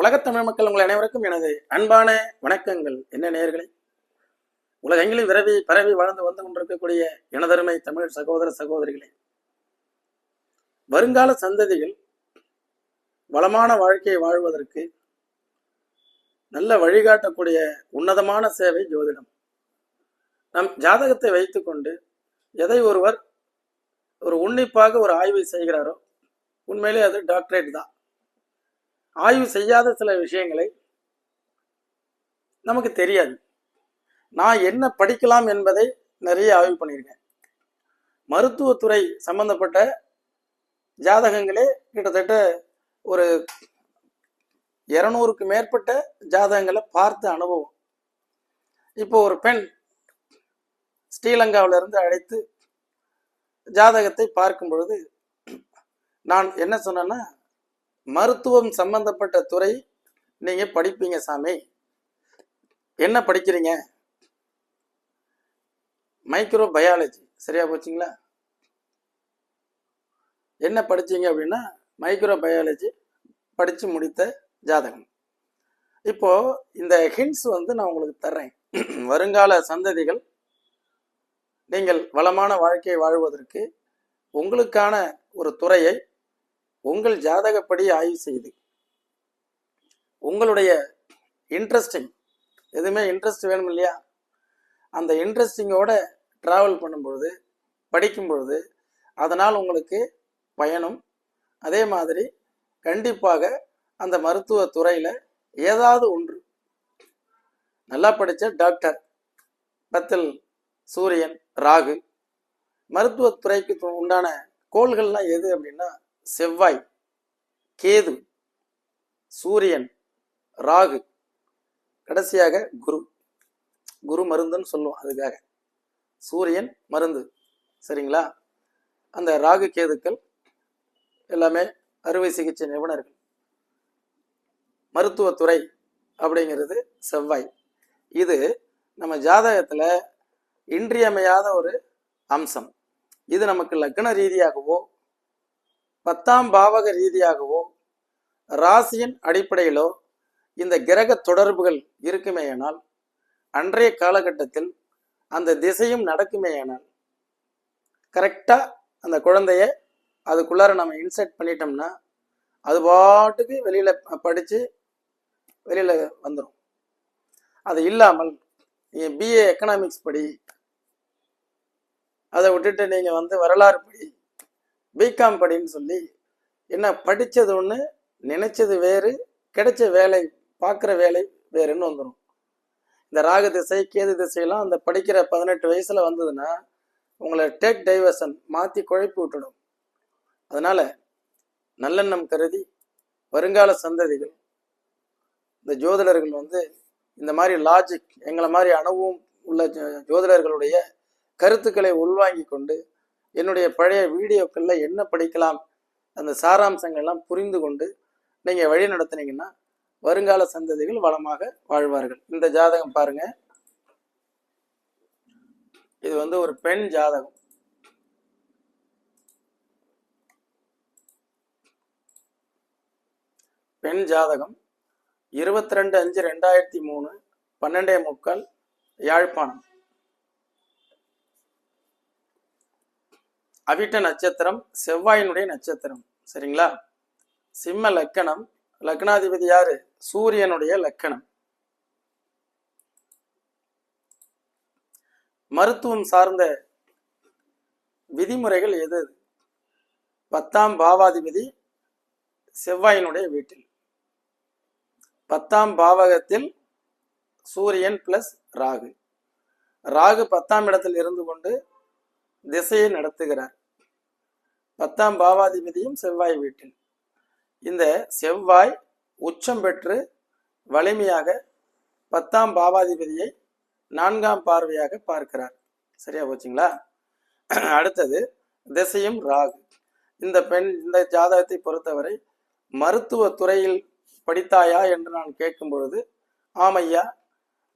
உலகத்தமிழ் மக்கள் உங்கள் அனைவருக்கும் எனது அன்பான வணக்கங்கள். என்ன நேர்களை உலகெங்கிலும் விரவி பரவி வாழ்ந்து வந்து கொண்டிருக்கக்கூடிய எனதருமை தமிழ் சகோதர சகோதரிகளே. வருங்கால சந்ததிகள் வளமான வாழ்க்கையை வாழ்வதற்கு நல்ல வழிகாட்டக்கூடிய உன்னதமான சேவை ஜோதிடம். நம் ஜாதகத்தை வைத்துக்கொண்டு எதை ஒருவர் ஒரு உன்னிப்பாக ஒரு ஆய்வை செய்கிறாரோ உண்மையிலே அது டாக்டரேட் தான். ஆய்வு செய்யாத சில விஷயங்களை நமக்கு தெரியாது. நான் என்ன படிக்கலாம் என்பதை நிறைய ஆய்வு பண்ணியிருக்கேன். மருத்துவத்துறை சம்பந்தப்பட்ட ஜாதகங்களே கிட்டத்தட்ட ஒரு இரநூறுக்கு மேற்பட்ட ஜாதகங்களை பார்த்த அனுபவம். இப்போ ஒரு பெண் ஸ்ரீலங்காவிலிருந்து அழைத்து ஜாதகத்தை பார்க்கும் பொழுது நான் என்ன சொன்னேன்னா மருத்துவம் சம்பந்தப்பட்ட துறை நீங்க படிப்பீங்க சாமி. என்ன படிக்கிறீங்க? மைக்ரோ பயாலஜி சரியா போச்சுங்களா? என்ன படிச்சீங்க அப்படின்னா மைக்ரோ பயாலஜி படிச்சு முடித்த ஜாதகம். இப்போ இந்த ஹிண்ட்ஸ் வந்து நான் உங்களுக்கு தர்றேன். வருங்கால சந்ததிகள் நீங்கள் வளமான வாழ்க்கையை வாழ்வதற்கு உங்களுக்கான ஒரு துறையை உங்கள் ஜாதகப்படி ஆய்வு செய்து உங்களுடைய இன்ட்ரெஸ்டிங் எதுவுமே இன்ட்ரெஸ்ட் வேணும் இல்லையா அந்த இன்ட்ரெஸ்டிங்கோட ட்ராவல் பண்ணும்பொழுது படிக்கும் பொழுது அதனால் உங்களுக்கு பயனும். அதே மாதிரி கண்டிப்பாக அந்த மருத்துவ துறையில் ஏதாவது ஒன்று. நல்லா படித்த டாக்டர் பத்தில் சூரியன் ராகு மருத்துவத்துறைக்கு உண்டான கோள்கள்லாம் எது அப்படின்னா செவ்வாய் கேது சூரியன் ராகு கடைசியாக குரு. குரு மருந்துன்னு சொல்லுவோம் அதுக்காக. சூரியன் மருந்து. சரிங்களா? அந்த ராகு கேதுக்கள் எல்லாமே அறுவை சிகிச்சை நிபுணர்கள். மருத்துவத்துறை அப்படிங்கிறது செவ்வாய். இது நம்ம ஜாதகத்தில் இன்றியமையாத ஒரு அம்சம். இது நமக்கு லக்ன ரீதியாகவோ பத்தாம் பாவக ரீதியாகவோ ராசியின் அடிப்படையிலோ இந்த கிரக தொடர்புகள் இருக்குமேயானால் அன்றைய காலகட்டத்தில் அந்த திசையும் நடக்குமேயானால் கரெக்டாக அந்த குழந்தைய அதுக்குள்ளார நம்ம இன்செர்ட் பண்ணிட்டோம்னா அது பாட்டுக்கு வெளியில் படித்து வெளியில் வந்துடும் அது இல்லாமல் நீங்கள் பிஏ எக்கனாமிக்ஸ் படி அதை விட்டுட்டு நீங்கள் வந்து வரலாறு படி பிகாம் படின்னு சொல்லி என்ன படித்தது ஒன்று நினைச்சது வேறு கிடைச்ச வேலை பார்க்குற வேலை வேறுன்னு வந்துடும் இந்த ராகு திசை கேது திசையெல்லாம் அந்த படிக்கிற பதினெட்டு வயசில் வந்ததுன்னா உங்களை டேக் டைவர்ஷன் மாற்றி குழப்பி விட்டுடும். அதனால் நல்லெண்ணம் கருதி வருங்கால சந்ததிகள் இந்த ஜோதிடர்கள் வந்து இந்த மாதிரி லாஜிக் எங்களை மாதிரி அனுபவம் உள்ள ஜோ- ஜோதிடர்களுடைய கருத்துக்களை உள்வாங்கி கொண்டு என்னுடைய பழைய வீடியோக்களில் என்ன படிக்கலாம் அந்த சாராம்சங்கள்லாம் புரிந்து கொண்டு நீங்கள் வழி நடத்துனீங்கன்னா வருங்கால சந்ததிகள் வளமாக வாழ்வார்கள். இந்த ஜாதகம் பாருங்க. இது வந்து ஒரு பெண் ஜாதகம். பெண் ஜாதகம். இருபத்தி ரெண்டு அஞ்சு ரெண்டாயிரத்தி மூணு பன்னெண்டே முக்கால் யாழ்ப்பாணம். அவிட்ட நட்சத்திரம் செவ்வாயினுடைய நட்சத்திரம். சரிங்களா? சிம்ம லக்கணம். லக்னாதிபதி யாரு? சூரியனுடைய லக்கணம். மருத்துவம் சார்ந்த விதிமுறைகள் எது எது? பத்தாம் பாவாதிபதி செவ்வாயினுடைய வீட்டில். பத்தாம் பாவகத்தில் சூரியன் பிளஸ் ராகு. ராகு பத்தாம் இடத்தில் இருந்து கொண்டு திசையை நடத்துகிறார். பத்தாம் பாவாதிபதியும் செவ்வாய் வீட்டில். இந்த செவ்வாய் உச்சம் பெற்று வலிமையாக பத்தாம் பாவாதிபதியை நான்காம் பார்வையாக பார்க்கிறார். சரியா போச்சுங்களா? அடுத்தது திசையும் ராகு. இந்த பெண் இந்த ஜாதகத்தை பொறுத்தவரை மருத்துவ துறையில் படித்தாயா என்று நான் கேட்கும் பொழுது ஆமையா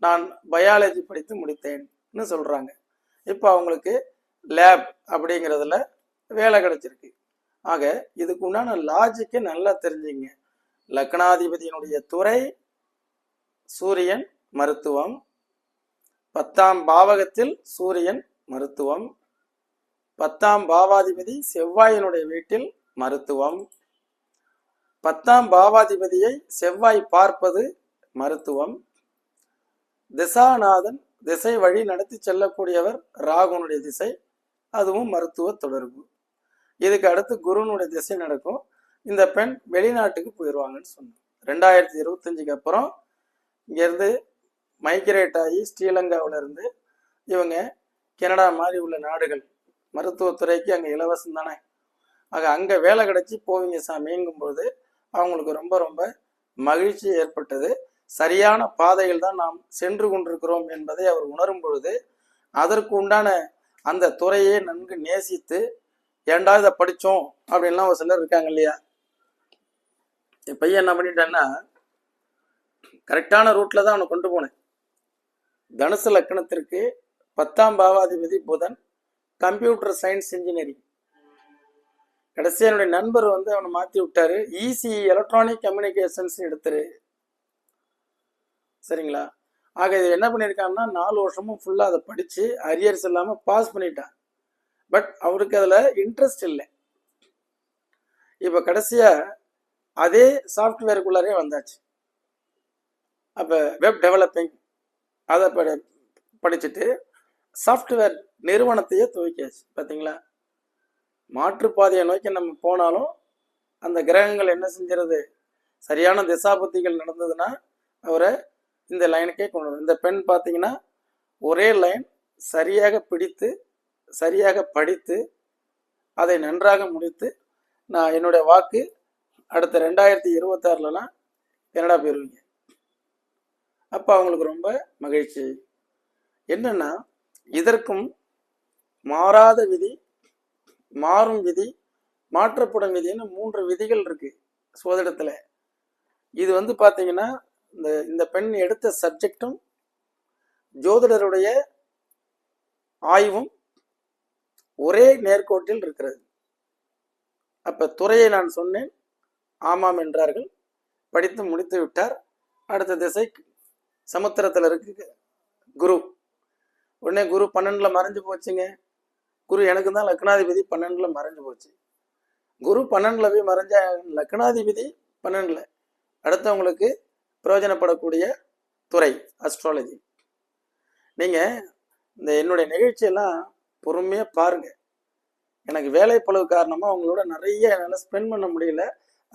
நான் பயாலஜி படித்து முடித்தேன்னு சொல்றாங்க. இப்போ அவங்களுக்கு லேப் அப்படிங்கிறதுல வேலை கிடைச்சிருக்கு. ஆக இதுக்கு உண்டான லாஜிக்கை நல்லா தெரிஞ்சுங்க. லக்னாதிபதியினுடைய துறை சூரியன் மருத்துவம். பத்தாம் பாவகத்தில் சூரியன் மருத்துவம். பத்தாம் பாவாதிபதி செவ்வாயினுடைய வீட்டில் மருத்துவம். பத்தாம் பாவாதிபதியை செவ்வாய் பார்ப்பது மருத்துவம். திசாநாதன் திசை வழி நடத்தி செல்லக்கூடியவர் ராகுனுடைய திசை அதுவும் மருத்துவ தொடர்பு. இதுக்கு அடுத்து குருனுடைய திசை நடக்கும். இந்த பெண் வெளிநாட்டுக்கு போயிடுவாங்கன்னு சொன்னோம். ரெண்டாயிரத்தி இருபத்தஞ்சுக்கு அப்புறம் இங்கேருந்து மைக்ரேட் ஆகி ஸ்ரீலங்காவுல இருந்து இவங்க கனடா மாதிரி உள்ள நாடுகள் மருத்துவத்துறைக்கு அங்கே இலவசம் தானே. ஆக அங்கே வேலை கிடச்சி போவீங்க சாமிங்கும்போது அவங்களுக்கு ரொம்ப ரொம்ப மகிழ்ச்சி ஏற்பட்டது. சரியான பாதையில் தான் நாம் சென்று கொண்டிருக்கிறோம் என்பதை அவர் உணரும் பொழுது அதற்கு உண்டான அந்த துறையை நன்கு நேசித்து ஏன்டா இதை படித்தோம் அப்படின்லாம் ஒரு சிலர் இருக்காங்க இல்லையா? என் பையன் என்ன பண்ணிட்டான்னா கரெக்டான ரூட்ல தான் அவனை கொண்டு போனேன். தனுசு லக்கணத்திற்கு பத்தாம் பாவாதிபதி புதன் கம்ப்யூட்டர் சயின்ஸ் இன்ஜினியரிங் கடைசி என்னுடைய நண்பர் வந்து அவனை மாற்றி விட்டாரு. ஈசி எலக்ட்ரானிக் கம்யூனிகேஷன்ஸ் எடுத்துரு. சரிங்களா? ஆக இது என்ன பண்ணியிருக்காங்கன்னா நாலு வருஷமும் ஃபுல்லாக அதை படித்து அரியர்ஸ் இல்லாமல் பாஸ் பண்ணிட்டான் பட் அவருக்கு அதில் இன்ட்ரெஸ்ட் இல்லை. இப்போ கடைசியாக அதே சாஃப்ட்வேருக்குள்ளாரே வந்தாச்சு. அப்போ வெப் டெவலப்பிங் அதை படி படிச்சுட்டு சாஃப்ட்வேர் நிறுவனத்தையே துவக்கியாச்சு. பார்த்தீங்களா மாற்றுப்பாதையை நோக்கி நம்ம போனாலும் அந்த கிரகங்கள் என்ன செஞ்சிருது? சரியான திசாபுத்திகள் நடந்ததுன்னா அவரை இந்த லைனுக்கே கொண்டு வரும். இந்த பெண் பார்த்தீங்கன்னா ஒரே லைன் சரியாக பிடித்து சரியாக படித்து அதை நன்றாக முடித்து நான் என்னுடைய வாக்கு அடுத்த ரெண்டாயிரத்தி இருபத்தாறுலலாம் கனடா போயிருவீங்க. அப்போ அவங்களுக்கு ரொம்ப மகிழ்ச்சி. என்னன்னா இதற்கும் மாறாத விதி மாறும் விதி மாற்றப்படும் விதின்னு மூன்று விதிகள் இருக்கு சோதிடத்தில் இது வந்து பார்த்தீங்கன்னா இந்த இந்த பெண் எடுத்த சப்ஜெக்டும் ஜோதிடருடைய ஆய்வும் ஒரே நேர்கோட்டில் இருக்கிறது. அப்ப துறையை நான் சொன்னேன். ஆமாம் என்றார்கள். படித்து முடித்து விட்டார். அடுத்த திசை சமுத்திரத்தில் இருக்கு குரு. உடனே குரு பன்னெண்டுல மறைஞ்சு போச்சுங்க. குரு எனக்கு தான் லக்னாதிபதி பன்னெண்டுல மறைஞ்சு போச்சு. குரு பன்னெண்டுல போய் மறைஞ்ச லக்னாதிபதி பன்னெண்டுல. அடுத்தவங்களுக்கு பிரயோஜனப்படக்கூடிய துறை அஸ்ட்ராலஜி நீங்க இந்த என்னுடைய நிகழ்ச்சியெல்லாம் பொறுமையாக பாருங்க. எனக்கு வேலை காரணமாக அவங்களோட உங்களோட நிறைய என்னால் ஸ்பெண்ட் பண்ண முடியல.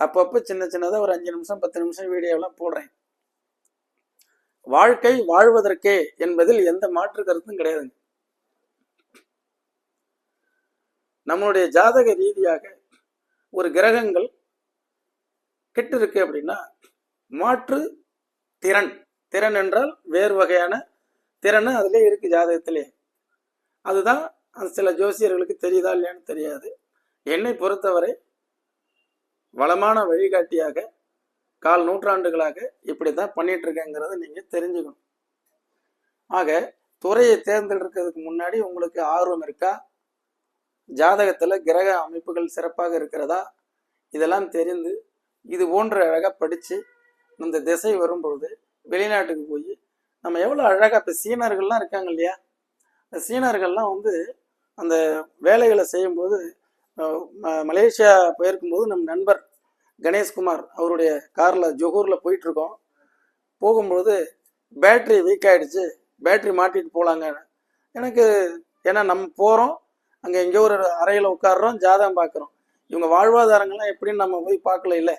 அப்பப்போ சின்ன சின்னதாக ஒரு அஞ்சு நிமிஷம் பத்து நிமிஷம் வீடியோலாம் போடுறேன். வாழ்க்கை வாழ்வதற்கே என்பதில் எந்த மாற்று கருத்தும் கிடையாதுங்க. நம்மளுடைய ஜாதக ரீதியாக ஒரு கிரகங்கள் கெட்டு இருக்கு அப்படின்னா மாற்று திறன். திறன் என்றால் வேறு வகையான திறன் அதிலே இருக்கு ஜாதகத்திலே. அதுதான் அது சில ஜோசியர்களுக்கு தெரியுதா இல்லையான்னு தெரியாது. என்னை பொறுத்தவரை வளமான வழிகாட்டியாக கால் நூற்றாண்டுகளாக இப்படி தான் பண்ணிட்டு இருக்கேங்கிறத தெரிஞ்சுக்கணும். ஆக துறையை தேர்ந்தெடுக்கிறதுக்கு முன்னாடி உங்களுக்கு ஆர்வம் இருக்கா? ஜாதகத்தில் கிரக அமைப்புகள் சிறப்பாக இருக்கிறதா? இதெல்லாம் தெரிந்து இது போன்ற அழகாக படித்து இந்த திசை வரும்பொழுது வெளிநாட்டுக்கு போய் நம்ம எவ்வளோ அழகாக இப்போ சீனர்கள்லாம் இருக்காங்க இல்லையா? இந்த சீனர்கள்லாம் வந்து அந்த வேலைகளை செய்யும்போது மலேசியா போயிருக்கும்போது நம் நண்பர் கணேஷ்குமார் அவருடைய காரில் ஜொகூரில் போயிட்டுருக்கோம். போகும்பொழுது பேட்ரி வீக் ஆகிடுச்சு பேட்ரி மாட்டிட்டு போகலாங்க எனக்கு ஏன்னா நம்ம போகிறோம் அங்கே எங்கேயோ ஒரு அறையில் உட்காடுறோம் ஜாதகம் பார்க்குறோம் இவங்க வாழ்வாதாரங்கள்லாம் எப்படின்னு நம்ம போய் பார்க்கல இல்லை.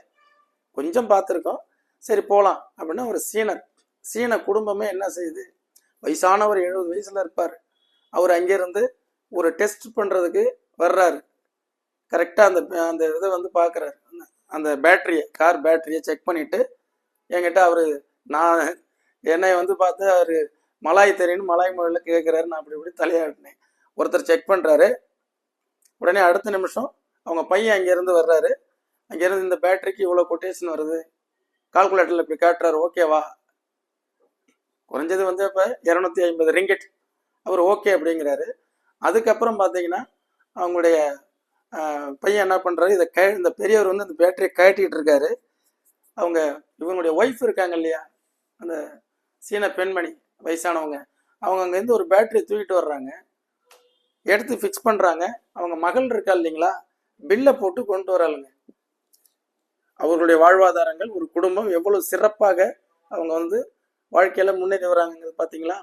கொஞ்சம் பார்த்துருக்கோம். சரி போகலாம் அப்படின்னா ஒரு சீனர் சீன குடும்பமே என்ன செய்யுது? வயசானவர் எழுபது வயசில் இருப்பார். அவர் அங்கேருந்து ஒரு டெஸ்ட் பண்ணுறதுக்கு வர்றாரு. கரெக்டாக அந்த அந்த இதை வந்து பார்க்குறாரு அந்த பேட்டரியை கார் பேட்டரியை செக் பண்ணிவிட்டு என்கிட்ட அவர் நான் என்னை வந்து பார்த்து அவர் மலாய் தெரியும்னு மலாய் மொழியில் கேட்குறாரு நான் அப்படி இப்படி தலையாட்டினேன். ஒருத்தர் செக் பண்ணுறாரு உடனே அடுத்த நிமிஷம் அவங்க பையன் அங்கேருந்து வர்றாரு. அங்கேருந்து இந்த பேட்டரிக்கு இவ்வளோ கொட்டேஷன் வருது? கால்குலேட்டரில் இப்படி காட்டுறாரு. ஓகேவா குறைஞ்சது வந்து இப்போ இரநூத்தி ஐம்பது ரிங்கெட் அவர் ஓகே அப்படிங்கிறாரு. அதுக்கப்புறம் பார்த்தீங்கன்னா அவங்களுடைய பையன் என்ன பண்ணுறாரு இதை க இந்த பெரியவர் வந்து இந்த பேட்டரியை கழட்டிட்டு இருக்காரு. அவங்க இவங்களுடைய ஒய்ஃப் இருக்காங்க இல்லையா? அந்த சீன பெண்மணி வயசானவங்க. அவங்க அங்கேருந்து ஒரு பேட்டரி தூக்கிட்டு வர்றாங்க. எடுத்து ஃபிக்ஸ் பண்ணுறாங்க அவங்க மகள் இருக்கா இல்லைங்களா? பில்லை போட்டு கொண்டு வராளுங்க. அவர்களுடைய வாழ்வாதாரங்கள் ஒரு குடும்பம் எவ்வளோ சிறப்பாக அவங்க வந்து வாழ்க்கையில் முன்னேறி வராங்கிறது பார்த்தீங்களா?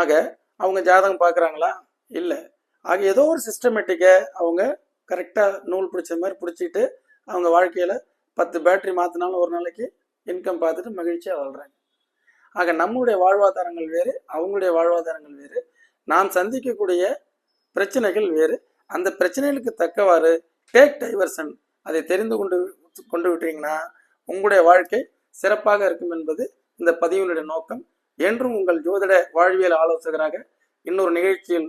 ஆக அவங்க ஜாதகம் பார்க்குறாங்களா? இல்லை. ஆக ஏதோ ஒரு சிஸ்டமேட்டிக்கை அவங்க கரெக்டாக நூல் பிடிச்ச மாதிரி பிடிச்சிட்டு அவங்க வாழ்க்கையில் பத்து பேட்டரி மாற்றினாலும் ஒரு நாளைக்கு இன்கம் பார்த்துட்டு மகிழ்ச்சியாக வாழ்கிறாங்க ஆக நம்முடைய வாழ்வாதாரங்கள் வேறு அவங்களுடைய வாழ்வாதாரங்கள் வேறு. நாம் சந்திக்கக்கூடிய பிரச்சனைகள் வேறு. அந்த பிரச்சனைகளுக்கு தக்கவாறு டேக் டைவர்சன் அதை தெரிந்து கொண்டு கொண்டு விட்டீங்கன்னா உங்களுடைய வாழ்க்கை சிறப்பாக இருக்கும் என்பது இந்த பதிவினுடைய நோக்கம். என்றும் உங்கள் ஜோதிட வாழ்வியல் ஆலோசகராக இன்னொரு நிகழ்ச்சியில்